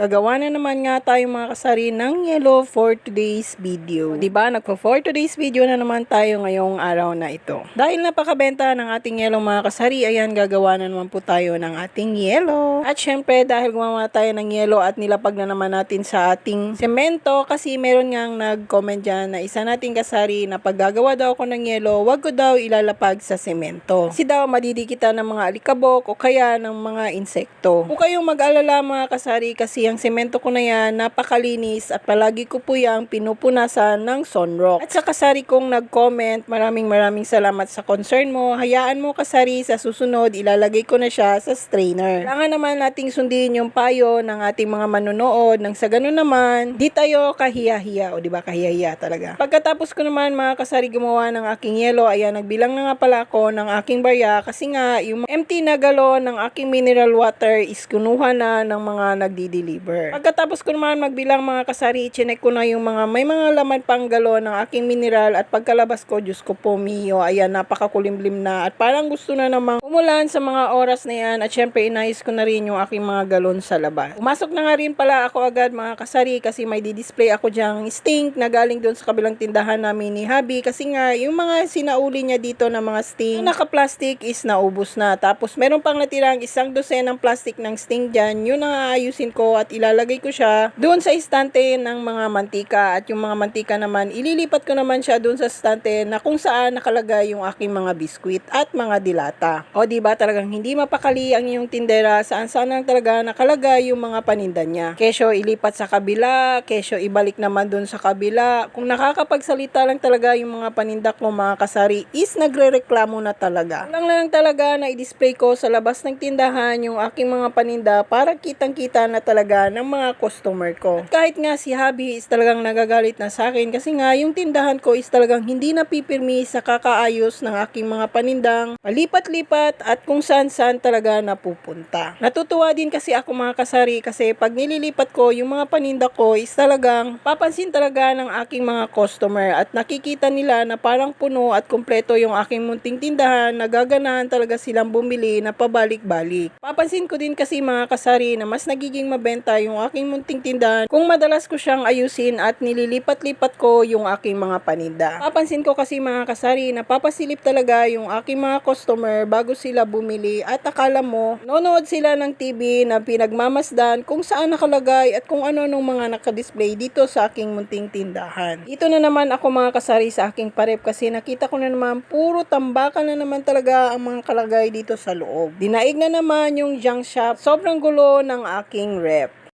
Gagawa na naman nga tayo mga kasari ng yellow for today's video. ba? Nagpo for today's video na naman tayo ngayong araw na ito. Dahil napakabenta ng ating yellow mga kasari, ayan gagawa na naman po tayo ng ating yellow. At syempre dahil gumawa tayo ng yellow at nilapag na naman natin sa ating semento kasi meron ngang nag-comment dyan na isa nating kasari na pag gagawa daw ako ng yellow, wag ko daw ilalapag sa semento. Kasi daw madidikitan ng mga alikabok o kaya ng mga insekto. Kung kayong mag-alala mga kasari kasi ang semento ko na yan napakalinis at palagi ko po yung pinupunasan ng sunrock. At sa kasari kong nag-comment, maraming maraming salamat sa concern mo. Hayaan mo kasari sa susunod, ilalagay ko na siya sa strainer. Kailangan naman nating sundin yung payo ng ating mga manonood nang sa ganun naman, di tayo kahiya-hiya o di ba kahiya-hiya talaga. Pagkatapos ko naman mga kasari gumawa ng aking yellow, ayan nagbilang na nga pala ako ng aking barya kasi nga yung empty na galon ng aking mineral water is kunuha na ng mga nagdi-deliver. Pagkatapos ko naman magbilang mga kasari, chinek ko na yung mga may mga laman pang galon ng aking mineral at pagkalabas ko, Diyos ko po Mio, ayan napakakulimlim na at parang gusto na namang umulan sa mga oras na yan at syempre inayos ko na rin yung aking mga galon sa labas. Umasok na nga rin pala ako agad mga kasari kasi may di-display ako dyang stink na galing doon sa kabilang tindahan namin ni Habi kasi nga yung mga sinauli niya dito na mga stink na naka-plastic is naubos na. Tapos meron pang natirang isang dosen ng plastic ng stink dyan. Yun ang aayusin ko at ilalagay ko siya doon sa istante ng mga mantika at yung mga mantika naman ililipat ko naman siya doon sa istante na kung saan nakalagay yung aking mga biskwit at mga dilata. O di ba talagang hindi mapakali ang iyong tindera saan saan lang talaga nakalagay yung mga paninda niya. Kesyo ilipat sa kabila, kesyo ibalik naman doon sa kabila. Kung nakakapagsalita lang talaga yung mga paninda ko mga kasari is nagrereklamo na talaga. Lang lang talaga na i-display ko sa labas ng tindahan yung aking mga paninda para kitang-kita na talaga ng mga customer ko. At kahit nga si Habi is talagang nagagalit na sa akin kasi nga yung tindahan ko is talagang hindi napipirmi sa kakaayos ng aking mga panindang palipat-lipat at kung saan-saan talaga napupunta. Natutuwa din kasi ako mga kasari kasi pag nililipat ko yung mga paninda ko is talagang papansin talaga ng aking mga customer at nakikita nila na parang puno at kumpleto yung aking munting tindahan nagaganahan talaga silang bumili na pabalik-balik. Papansin ko din kasi mga kasari na mas nagiging mabenta yung aking munting tindahan kung madalas ko siyang ayusin at nililipat-lipat ko yung aking mga paninda. Papansin ko kasi mga kasari na papasilip talaga yung aking mga customer bago sila bumili at akala mo nonood sila ng TV na pinagmamasdan kung saan nakalagay at kung ano nung mga nakadisplay dito sa aking munting tindahan. Dito na naman ako mga kasari sa aking parep kasi nakita ko na naman puro tambakan na naman talaga ang mga kalagay dito sa loob. Dinaig na naman yung junk shop. Sobrang gulo ng aking rep.